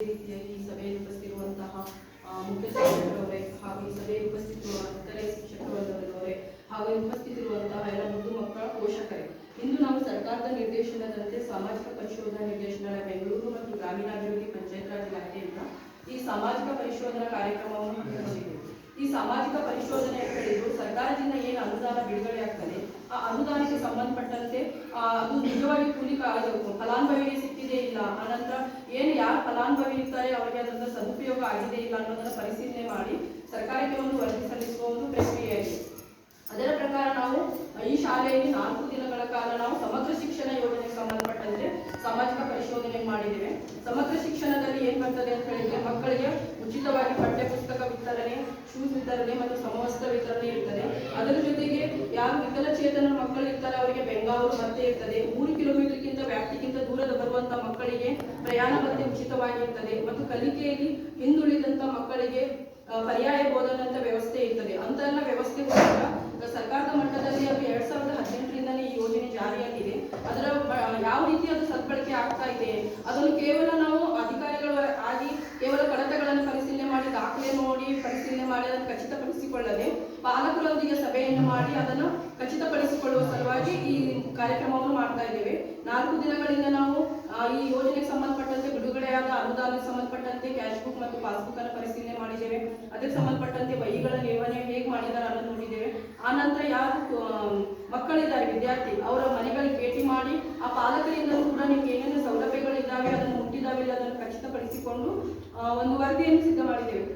ರೀತಿಯಾಗಿ ಈ ಸಭೆಯಲ್ಲಿ ಉಪಸ್ಥಿತಿರುವಂತಹ ಆ, ಮುಖ್ಯ ಶಿಕ್ಷಕರವರೇ ಹಾಗೂ ಈ ಸಭೆಯಲ್ಲಿ ಉಪಸ್ಥಿತಿರುವಂತಹ ಇತರೆ ಶಿಕ್ಷಕರವರೇ ಹಾಗೂ ಉಪಸ್ಥಿತಿರುವಂತಹ ಎಲ್ಲ ಮುದ್ದು ಮಕ್ಕಳ ಪೋಷಕರೇ ಇಂದು ನಾವು ಸರ್ಕಾರದ ನಿರ್ದೇಶನದಂತೆ ಸಾಮಾಜಿಕ ಪರಿಶೋಧನಾ ನಿರ್ದೇಶನಾಲಯ ಬೆಂಗಳೂರು ಮತ್ತು ಗ್ರಾಮೀಣಾಭಿವೃದ್ಧಿ ಪಂಚಾಯತ್ ರಾಜ್ ಇಲಾಖೆಯಿಂದ ಈ ಸಾಮಾಜಿಕ ಪರಿಶೋಧನಾ ಕಾರ್ಯಕ್ರಮವನ್ನು ಹಮ್ಮಿಕೊಂಡಿದ್ದೇವೆ ಈ ಸಾಮಾಜಿಕ ಪರಿಶೋಧನೆ ಹೇಳಿದ್ರು ಸರ್ಕಾರದಿಂದ ಏನು ಅನುದಾನ ಬಿಡುಗಡೆ ಆಗ್ತದೆ, ಆ ಅನುದಾನಕ್ಕೆ ಸಂಬಂಧಪಟ್ಟಂತೆ ಅದು ನಿಜವಾಗಿ ಕೂಲಿ ಫಲಾನುಭವಿಗೆ ಸಿಕ್ಕಿದೆ ಇಲ್ಲ ಅನಂತರ ಏನು ಯಾರು ಫಲಾನುಭವಿ ಇರ್ತಾರೆ, ಅವರಿಗೆ ಅದರ ಸದುಪಯೋಗ ಆಗಿದೆ ಇಲ್ಲ ಅನ್ನೋದನ್ನ ಪರಿಶೀಲನೆ ಮಾಡಿ ಸರ್ಕಾರಕ್ಕೆ ಒಂದು ವರದಿ ಸಲ್ಲಿಸುವ ಒಂದು ಪ್ರಕ್ರಿಯೆ ಅದರ ಪ್ರಕಾರ ನಾವು ಈ ಶಾಲೆಯಲ್ಲಿ ನಾಲ್ಕು ದಿನಗಳ ಕಾಲ ನಾವು ಸಮಗ್ರ ಶಿಕ್ಷಣ ಯೋಜನೆಗೆ ಸಂಬಂಧಪಟ್ಟಂತೆ ಸಾಮಾಜಿಕ ಪರಿಶೋಧನೆ ಮಾಡಿದ್ದೇವೆ. ಸಮಗ್ರ ಶಿಕ್ಷಣದಲ್ಲಿ ಬರ್ತದೆ ಅಂತ ಹೇಳಿದ್ರೆ ಮಕ್ಕಳಿಗೆ ಉಚಿತವಾಗಿ ಪಠ್ಯ ಪುಸ್ತಕ ವಿತರಣೆ ಶೂಸ್ ವಿತರಣೆ ಮತ್ತು ಸಮವಸ್ತ್ರ ವಿತರಣೆ ಇರ್ತದೆ. ಅದರ ಜೊತೆಗೆ ಯಾರು ವಿಕಲಚೇತನ ಮಕ್ಕಳು ಇರ್ತಾರೆ, ಅವರಿಗೆ ಬೆಂಗಾವರು ಮತ್ತೆ ಇರ್ತದೆ. ಮೂರು ಕಿಲೋಮೀಟರ್ಗಿಂತ ವ್ಯಾಪ್ತಿಗಿಂತ ದೂರದ ಬರುವಂತಹ ಮಕ್ಕಳಿಗೆ ಪ್ರಯಾಣ ಮತ್ತೆ ಉಚಿತವಾಗಿರ್ತದೆ ಮತ್ತು ಕಲಿಕೆಯಲ್ಲಿ ಹಿಂದುಳಿದಂತ ಮಕ್ಕಳಿಗೆ ಪರ್ಯಾಯ ಬೋಧನಂತ ವ್ಯವಸ್ಥೆ ಇರ್ತದೆ. ಅಂತ ಎಲ್ಲ ವ್ಯವಸ್ಥೆ ಸರ್ಕಾರದ ಮಟ್ಟದಲ್ಲಿ ಅದು ಎರಡ್ ಸಾವಿರದ ಹದಿನೆಂಟರಿಂದಲೇ ಈ ಯೋಜನೆ ಜಾರಿಯಾಗಿದೆ. ಅದರ ಯಾವ ರೀತಿ ಅದು ಸದ್ಬಳಕೆ ಆಗ್ತಾ ಇದೆ, ಅದನ್ನು ಕೇವಲ ನಾವು ಅಧಿಕಾರಿಗಳ ಆಗಿ ಕೇವಲ ಕಡತಗಳನ್ನು ಪರಿಶೀಲನೆ ಮಾಡಿ ದಾಖಲೆ ನೋಡಿ, ಪರಿಶೀಲನೆ ಮಾಡಿ, ಅದನ್ನು ಖಚಿತಪಡಿಸಿಕೊಳ್ಳದೆ ಪಾಲಕರೊಂದಿಗೆ ಸಭೆಯನ್ನು ಮಾಡಿ, ಅದನ್ನು ಖಚಿತಪಡಿಸಿಕೊಳ್ಳುವ ಸಲುವಾಗಿ ಈ ಕಾರ್ಯಕ್ರಮವನ್ನು ಮಾಡ್ತಾ ಇದ್ದೇವೆ. ನಾಲ್ಕು ದಿನಗಳಿಂದ ನಾವು ಈ ಯೋಜನೆಗೆ ಸಂಬಂಧಪಟ್ಟಂತೆ ಬಿಡುಗಡೆಯಾದ ಅನುದಾನಕ್ಕೆ ಸಂಬಂಧಪಟ್ಟಂತೆ ಕ್ಯಾಶ್ ಬುಕ್ ಮತ್ತು ಪಾಸ್ಬುಕ್ ಅನ್ನು ಪರಿಶೀಲನೆ ಮಾಡಿದ್ದೇವೆ. ಅದಕ್ಕೆ ಸಂಬಂಧಪಟ್ಟಂತೆ ವಹಿಗಳ ನಿರ್ವಹಣೆ ಹೇಗೆ ಮಾಡಿದ್ದಾರೆ ಅನ್ನೋದು ನೋಡಿದ್ದೇವೆ. ಆ ನಂತರ ಯಾರು ಮಕ್ಕಳಿದ್ದಾರೆ, ವಿದ್ಯಾರ್ಥಿ, ಅವರ ಮನೆಗಳಿಗೆ ಭೇಟಿ ಮಾಡಿ ಆ ಪಾಲಕರಿಂದಲೂ ಕೂಡ ನಿಮ್ಗೆ ಏನೇನು ಸೌಲಭ್ಯಗಳಿದ್ದಾವೆ ಅದನ್ನು ಮುಟ್ಟಿದಾವಿಲ್ಲ ಅದನ್ನು ಒಂದು ವರದಿಯನ್ನು ಸಿದ್ಧ ಮಾಡಿದ್ದೇವೆ.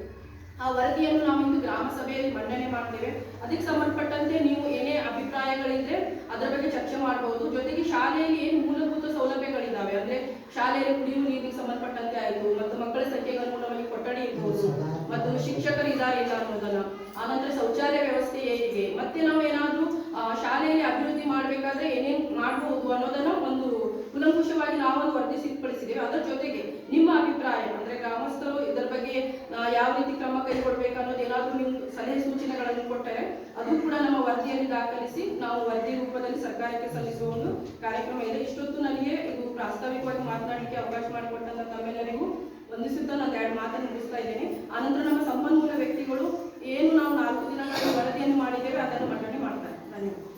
ಆ ವರದಿಯನ್ನು ನಾವು ಇಂದು ಗ್ರಾಮ ಸಭೆಯಲ್ಲಿ ಮಂಡನೆ ಮಾಡ್ತೇವೆ. ಅದಕ್ಕೆ ಸಂಬಂಧಪಟ್ಟಂತೆ ನೀವು ಏನೇ ಅಭಿಪ್ರಾಯಗಳಿದ್ರೆ ಅದರ ಬಗ್ಗೆ ಚರ್ಚೆ ಮಾಡಬಹುದು ಜೊತೆಗೆ ಶಾಲೆಯಲ್ಲಿ ಏನು ಮೂಲಭೂತ ಸೌಲಭ್ಯಗಳಿದ್ದಾವೆ? ಅಂದ್ರೆ ಶಾಲೆಯಲ್ಲಿ ಕುಡಿಯುವ ನೀರಿಗೆ ಸಂಬಂಧಪಟ್ಟಂತೆ ಆಯಿತು, ಮತ್ತು ಮಕ್ಕಳ ಸಂಖ್ಯೆಗೆ ಅನುಗುಣವಾಗಿ ಕೊಠಡಿ ಇರ್ಬೋದು, ಮತ್ತು ಶಿಕ್ಷಕರು ಇದ್ದಾರೆ ಇಲ್ಲ ಅನ್ನೋದನ್ನ ಆನಂತರ ಶೌಚಾಲಯ ವ್ಯವಸ್ಥೆ ಹೇಗಿದೆ? ಮತ್ತೆ ನಾವು ಏನಾದ್ರೂ ಶಾಲೆಯಲ್ಲಿ ಅಭಿವೃದ್ಧಿ ಮಾಡಬೇಕಾದ್ರೆ ಏನೇನ್ ಮಾಡಬಹುದು ಅನ್ನೋದನ್ನ ಒಂದು ಕುಲಂಕುಷವಾಗಿ ನಾವೊಂದು ವರದಿ ಸಿದ್ಧಪಡಿಸಿದ್ದೇವೆ ಅದರ ಜೊತೆಗೆ ನಿಮ್ಮ ಅಭಿಪ್ರಾಯ ಬಗ್ಗೆ ಯಾವ ರೀತಿ ಕ್ರಮ ಕೈಗೊಳ್ಬೇಕು ಅನ್ನೋದು ಏನಾದರೂ ನಿಮ್ಗೆ ಸಲಹೆ ಸೂಚನೆಗಳನ್ನು ಕೊಟ್ಟರೆ ಅದು ಕೂಡ ನಮ್ಮ ವರದಿಯಲ್ಲಿ ದಾಖಲಿಸಿ ನಾವು ವರದಿ ರೂಪದಲ್ಲಿ ಸರ್ಕಾರಕ್ಕೆ ಸಲ್ಲಿಸುವ ಒಂದು ಕಾರ್ಯಕ್ರಮ ಇದೆ. ಇಷ್ಟೊತ್ತು ನನಗೆ ಇದು ಪ್ರಾಸ್ತಾವಿಕವಾಗಿ ಮಾತನಾಡಲಿಕ್ಕೆ ಅವಕಾಶ ಮಾಡಿಕೊಟ್ಟಂತ ತಮ್ಮೆಲ್ಲರಿಗೂ ವಂದಿಸುತ್ತಾ ನಾನು ಎರಡು ಮಾತನ್ನು ಮುಗಿಸ್ತಾ ಇದ್ದೇನೆ. ಆನಂತರ ನಮ್ಮ ಸಂಪನ್ಮೂಲ ವ್ಯಕ್ತಿಗಳು ಏನು ನಾವು ನಾಲ್ಕು ದಿನಗಳ ವರದಿಯನ್ನು ಮಾಡಿದ್ದೇವೆ, ಅದನ್ನು ಮಂಡನೆ ಮಾಡ್ತಾರೆ. ಧನ್ಯವಾದ.